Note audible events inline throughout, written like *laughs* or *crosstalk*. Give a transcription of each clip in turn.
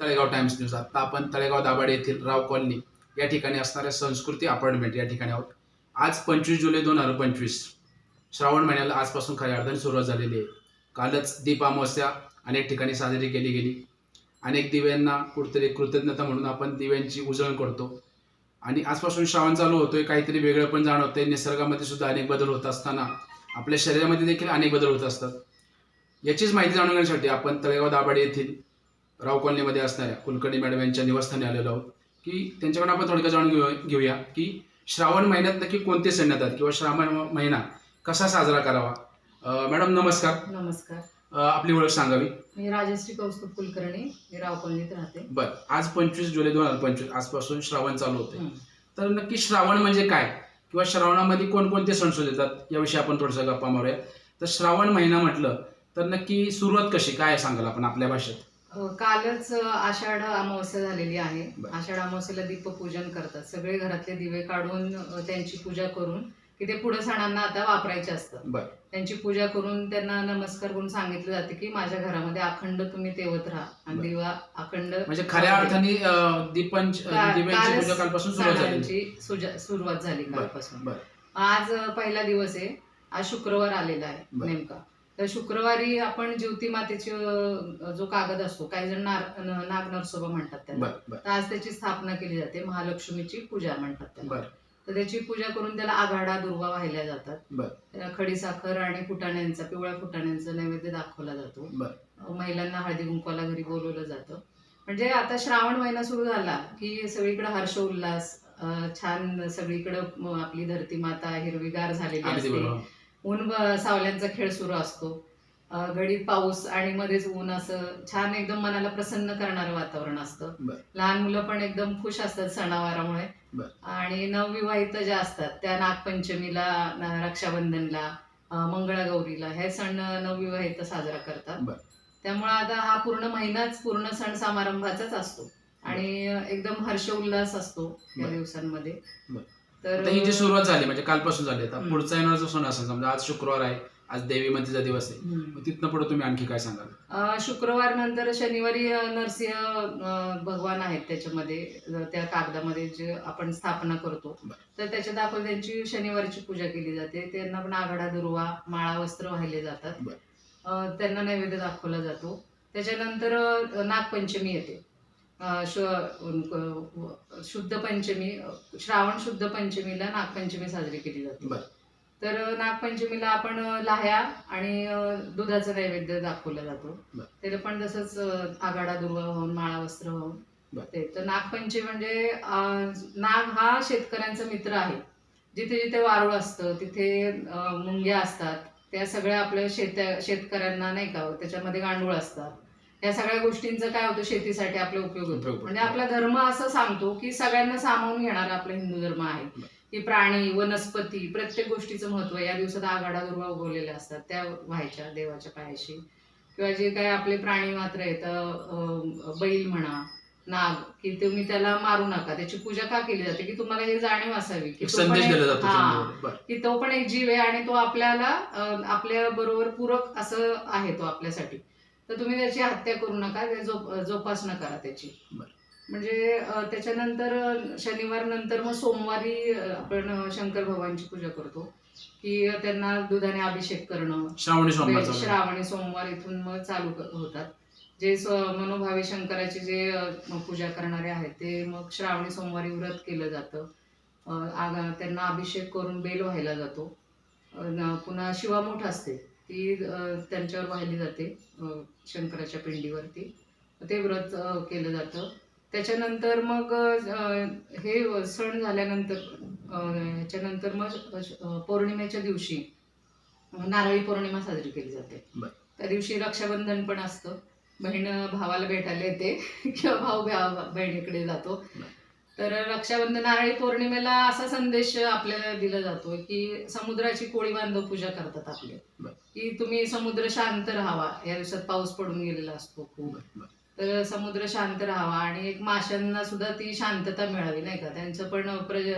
Talegaon times news. आता आपण तळेगाव दाभाडे येथील राव कॉलनी या ठिकाणी असणाऱ्या संस्कृती अपार्टमेंट या ठिकाणी आहोत. आज पंचवीस जुलै दोन हजार पंचवीस. श्रावण महिन्याला आजपासून खऱ्या अर्थाने सुरुवात झालेली आहे. कालच दीप अमावस्या अनेक ठिकाणी साजरी केली गेली. अनेक दिव्यांना कुठेतरी कृतज्ञता म्हणून आपण दिव्यांची उजळण करतो. आणि आजपासून श्रावण चालू होतोय काहीतरी वेगळं पण जाणवतंय. निसर्गामध्ये सुद्धा अनेक बदल होत असताना आपल्या शरीरामध्ये देखील अनेक बदल होत असतात. याचीच माहिती जाणून घेण्यासाठी आपण तळेगाव दाभाडे येथील राव कॉलनीमध्ये असणाऱ्या कुलकर्णी मॅडम यांच्या निवासस्थानी आलेलो आहोत. की त्यांच्याकडून आपण थोडक्यात जाणून घेऊ घेऊया की श्रावण महिन्यात नक्की कोणते सण येतात किंवा श्रावण महिना कसा साजरा करावा? मॅडम नमस्कार. नमस्कार. आपली ओळख सांगावी. मी राजश्री कौस्तुभ कुलकर्णी मी राव कॉलनीत राहते. बर आज पंचवीस जुलै दोन हजार पंचवीस आजपासून श्रावण चालू होते. तर नक्की श्रावण म्हणजे काय? किंवा श्रावणामध्ये कोणकोणते सण सुरू येतात याविषयी आपण थोडंसं गप्पा मारूया. तर श्रावण महिना म्हटलं तर नक्की सुरुवात कशी? काय सांगाल आपण आपल्या भाषेत? कालच अ, आषाढ अमावस्या झालेली आहे. आषाढ अमावस्येला दीपपूजन करतात. सगळे घरातले दिवे काढून त्यांची पूजा करून की ते पुढे सणांना आता वापरायचे असतात. त्यांची पूजा करून त्यांना नमस्कार करून सांगितलं जाते की माझ्या घरामध्ये अखंड तुम्ही तेवत राहा आणि. दिवा अखंड म्हणजे खऱ्या अर्थाने कालच सुरुवात झाली. सणांची सुजा- सुरुवात झाली बरं. कालपासून. आज पहिला दिवस आहे. आज शुक्रवार आलेला आहे. नेमका. तर शुक्रवारी आपण ज्योती मातेचे जो कागद असतो काही जण नाग नरसोबा म्हणतात त्याला. तर आज त्याची स्थापना केली जाते महालक्ष्मीची पूजा म्हणतात त्याला. बर. तर त्याची पूजा करून त्याला आघाडा दुर्वा वाहिल्या जातात. बर. त्याला खडीसाखर आणि फुटाण्यांचा पिवळ्या फुटाण्यांचा नैवेद्य दाखवला जातो. महिलांना हळदी कुंकवाला घरी बोलवलं जातं. म्हणजे आता श्रावण महिना सुरू झाला की सगळीकडे हर्ष उल्हास छान सगळीकडे आपली धरती माता हिरवीगार झालेली असते. ऊन सावल्यांचा खेळ सुरू असतो अ, घडीत पाऊस आणि मध्येच ऊन असं छान एकदम मनाला प्रसन्न करणारं वातावरण असतं. लहान मुलं पण एकदम खुश असतात सणावारामुळे. आणि नवविवाहित ज्या असतात त्या नागपंचमीला रक्षाबंधनला मंगळागौरीला हे सण नवविवाहित साजरा करतात. त्यामुळे आता हा पूर्ण महिनाच पूर्ण सण समारंभाचाच असतो आणि एकदम हर्ष उल्हास असतो या. दिवसांमध्ये. तर ही जी सुरुवात झाली म्हणजे कालपासून झाली आता. पुढचा येणारा सण असेल समजा आज शुक्रवार आहे आज देवी मातेचा दिवस आहे. मग तिथनं पुढे तुम्ही आणखी काय सांगाल? शुक्रवार नंतर शनिवारी नरसिंह भगवान आहेत त्याच्यामध्ये त्या कागदामध्ये जे आपण स्थापना करतो. तर त्याच्या दाखल त्यांची शनिवारची पूजा केली जाते. त्यांना पण आघाडा दुर्वा माळा वस्त्र वाहिले जातात. त्यांना नैवेद्य दाखवला जातो. त्याच्यानंतर नागपंचमी येते. शु- शुद्ध पंचमी श्रावण शुद्ध पंचमीला नागपंचमी साजरी केली जाते. तर नागपंचमीला आपण लाह्या आणि दुधाचं नैवेद्य दाखवला जातो. त्याला पण तसंच अ, आघाडा दुर्वा होऊन माळा वस्त्र होऊन. ते तर नागपंचमी म्हणजे नाग हा शेतकऱ्यांचा मित्र आहे जिथे जिथे वारुळ असतं तिथे मुंग्या असतात त्या सगळ्या आपल्या शेत शेतकऱ्यांना नाही का त्याच्यामध्ये गांडूळ असतात या सगळ्या गोष्टींचं काय होतं शेतीसाठी आपला उपयोग होतो. म्हणजे आपला धर्म असं सांगतो की सगळ्यांना सामावून घेणारा आपला हिंदू धर्म आहे. की प्राणी वनस्पती प्रत्येक गोष्टीचं महत्त्व. या दिवसात आघाडा दुर्वा उगवलेल्या असतात. त्या व्हायच्या देवाच्या पायाशी. किंवा जे काय आपले प्राणी मात्र आहेत बैल म्हणा नाग की तुम्ही त्याला मारू नका. त्याची पूजा का केली जाते? की तुम्हाला हे जाणीव असावी. की तो पण संदेश एक- दिला जातो हा, की तो पण एक जीव आहे आणि तो आपल्याला आपल्या बरोबर पूरक असं आहे तो आपल्यासाठी. तर तुम्ही त्याची हत्या करू नका जोप जोपासना करा त्याची. म्हणजे त्याच्यानंतर शनिवार नंतर मग सोमवारी आपण शंकर भगवानची पूजा करतो. की त्यांना दुधाने अभिषेक करणं. श्रावणी सोमवार. श्रावणी सोमवार इथून मग चालू होतात. जे मनोभावी शंकराचे जे पूजा करणारे आहेत ते मग श्रावणी सोमवारी व्रत केलं जातं. त्यांना अभिषेक करून बेल व्हायला जातो. पुन्हा शिवामूठ असते. ती त्यांच्यावर वाहिली जाते शंकराच्या पिंडीवरती. ते व्रत केलं जातं. त्याच्यानंतर मग हे सण झाल्यानंतर ह्याच्यानंतर मग पौर्णिमेच्या दिवशी नारळी पौर्णिमा साजरी केली जाते. त्या दिवशी रक्षाबंधन पण असतं. बहीण भावाला भेटायला येते. *laughs* किंवा भाऊ भाव- बहिणीकडे जातो. तर रक्षाबंधन नारळी पौर्णिमेला असा संदेश आपल्याला दिला जातो की समुद्राची कोळी बांधव पूजा करतात आपले. की तुम्ही समुद्र शांत राहावा या दिवसात पाऊस पडून गेलेला असतो खूप. तर समुद्र शांत राहावा आणि एक माशांना सुद्धा ती शांतता मिळावी नाही का त्यांचं पण प्रज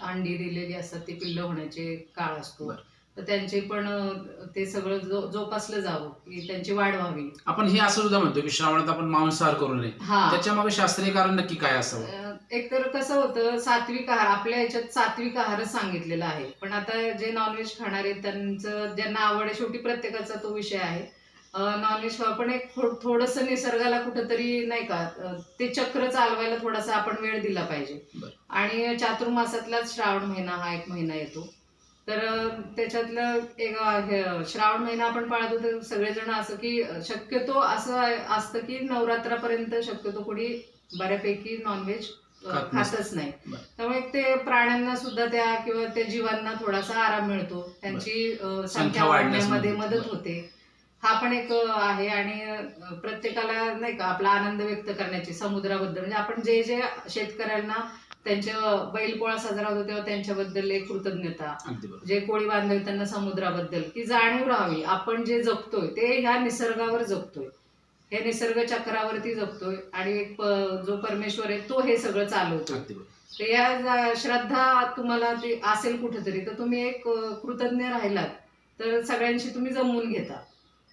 अंडी दिलेली असतात ती पिल्ल होण्याचे काळ असतो. तर त्यांचे पण ते सगळं जो जोपासलं जावं की त्यांची वाढ व्हावी. आपण हे असं सुद्धा म्हणतो की श्रावणात आपण मांसाहार करू नये. हा. त्याच्यामागे शास्त्रीय कारण नक्की काय असावं? एकतर कसं होतं सात्विक आहार आपल्या ह्याच्यात सात्विक आहारच सांगितलेला आहे. पण आता जे नॉनव्हेज खाणारे त्यांचं ज्यांना आवड आहे शेवटी प्रत्येकाचा तो विषय आहे. नॉनव्हेज पण एक थो- थोडंसं निसर्गाला कुठंतरी नाही का अ, ते चक्र चालवायला थोडासा आपण वेळ दिला पाहिजे. बरं. आणि चातुर्मासातलाच श्रावण महिना हा एक महिना येतो. तर त्याच्यातलं एक हे, श्रावण महिना आपण पाळतो तर सगळेजण असं की शक्यतो असं असतं की नवरात्रापर्यंत शक्यतो कोणी बऱ्यापैकी नॉनव्हेज खात खातच नाही. त्यामुळे ते प्राण्यांना सुद्धा त्या किंवा त्या जीवांना थोडासा आराम मिळतो. त्यांची संख्या वाढण्यामध्ये मदत. होते. हा पण एक आहे आणि प्रत्येकाला नाही का आपला आनंद व्यक्त करण्याची समुद्राबद्दल. म्हणजे आपण जे जे शेतकऱ्यांना त्यांच्या बैलपोळा साजरा होतो तेव्हा त्यांच्याबद्दल एक कृतज्ञता. जे कोळी बांधव त्यांना समुद्राबद्दल. की जाणीव राहावी. आपण जे जगतोय ते ह्या निसर्गावर जगतोय हे निसर्ग चक्रावरती जगतोय आणि एक जो परमेश्वर आहे तो हे सगळं चालवतो तर या श्रद्धा तुम्हाला ते असेल कुठेतरी. तर तुम्ही एक कृतज्ञ राहिलात तर सगळ्यांशी तुम्ही जमवून घेता.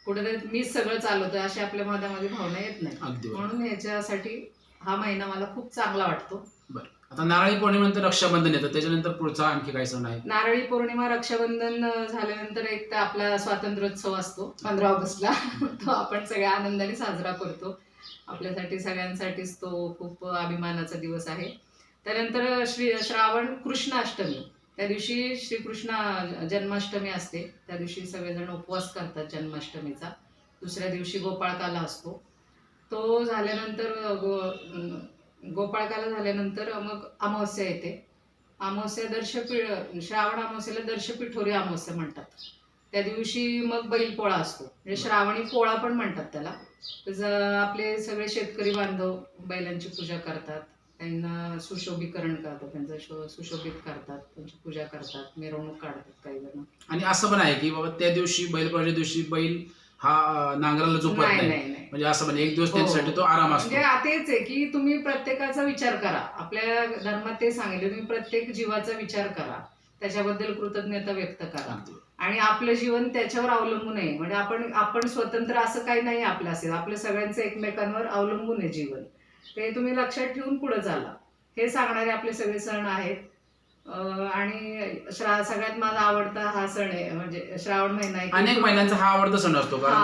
कुठेतरी मीच सगळं चालवतोय अशी आपल्या मनामध्ये भावना येत नाही. म्हणून ह्याच्यासाठी हा महिना मला खूप चांगला वाटतो. आता नारळी पौर्णिमेनंतर रक्षाबंधन येतं त्याच्यानंतर पुढचा आणखी काय सण आहे? नारळी पौर्णिमा रक्षाबंधन झाल्यानंतर एक तर आपला स्वातंत्र्योत्सव असतो पंधरा ऑगस्टला. *laughs* तो आपण सगळ्या आनंदाने साजरा करतो. आपल्यासाठी सगळ्यांसाठीच तो खूप अभिमानाचा दिवस आहे. त्यानंतर श्री श्रावण कृष्णाष्टमी. त्या दिवशी श्रीकृष्ण जन्माष्टमी असते. त्या दिवशी सगळेजण उपवास करतात जन्माष्टमीचा. दुसऱ्या दिवशी गोपाळकाला असतो. तो झाल्यानंतर गो गोपाळकाला झाल्यानंतर मग अमावस्या येते. अमावस्या दर्शपी श्रावण अमावस्याला दर्शपिठोरी अमावस्या म्हणतात. त्या दिवशी मग बैलपोळा असतो. म्हणजे श्रावणी पोळा पण म्हणतात त्याला. तर आपले सगळे शेतकरी बांधव बैलांची पूजा करतात. त्यांना सुशोभीकरण करतात त्यांचं शो सुशोभित करतात त्यांची पूजा करतात मिरवणूक काढतात काही जण. आणि असं पण आहे की बाबा त्या दिवशी बैलपोळ्याच्या दिवशी बैल हा नांगराला झोपत नाही नाही. नाही नाही. म्हणजे असं म्हणजे एक दिवस हो. त्यांच्यासाठी तो आराम असतो. म्हणजे तेच आहे की तुम्ही प्रत्येकाचा विचार करा. आपल्या धर्मात ते सांगितले तुम्ही प्रत्येक जीवाचा विचार करा. त्याच्याबद्दल कृतज्ञता व्यक्त करा. आणि आपलं जीवन त्याच्यावर अवलंबून आहे. म्हणजे आपण आपण स्वतंत्र असं काही नाही आपलं असेल. आपलं सगळ्यांचं एकमेकांवर अवलंबून आहे जीवन. ते तुम्ही लक्षात ठेवून पुढे चाला. हे सांगणारे आपले सगळे सण आहेत. आणि श्रा सगळ्यात माझा आवडता हा सण आहे म्हणजे श्रावण महिना अनेक महिलांचा हा आवडता सण असतो कारण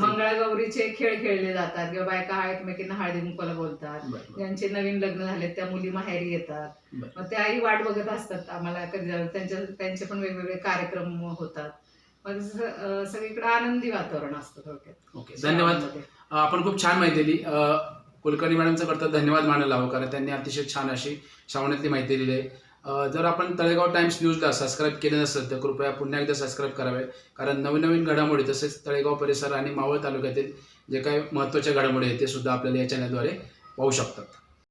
मंगळागौरीचे खेळ खेळले जातात किंवा बायका एकमेकींना हळदी कुंकवाला बोलतात. ज्यांचे नवीन लग्न झाले त्या मुली माहेरी येतात. मग त्याही वाट बघत असतात आम्हाला कधी त्यांच्या त्यांचे पण वेगवेगळे कार्यक्रम होतात. मग सगळीकडे आनंदी वातावरण असतं थोडक्यात. ओके धन्यवाद. आपण खूप छान माहिती दिली. कुलकर्णी मॅडमचं करता धन्यवाद मानायला हवं कारण त्यांनी अतिशय छान अशी श्रावणातली माहिती दिली आहे. जर आपण तळेगाव टाइम्स न्यूजला सबस्क्राईब केले नसेल तर कृपया पुन्हा एकदा सबस्क्राईब करावे. कारण नवीन नवीन घडामोडी तसेच तळेगाव परिसर आणि मावळ तालुक्यातील जे काही महत्त्वाच्या घडामोडी आहेत ते सुद्धा आपल्याला या चॅनलद्वारे पाहू शकतात.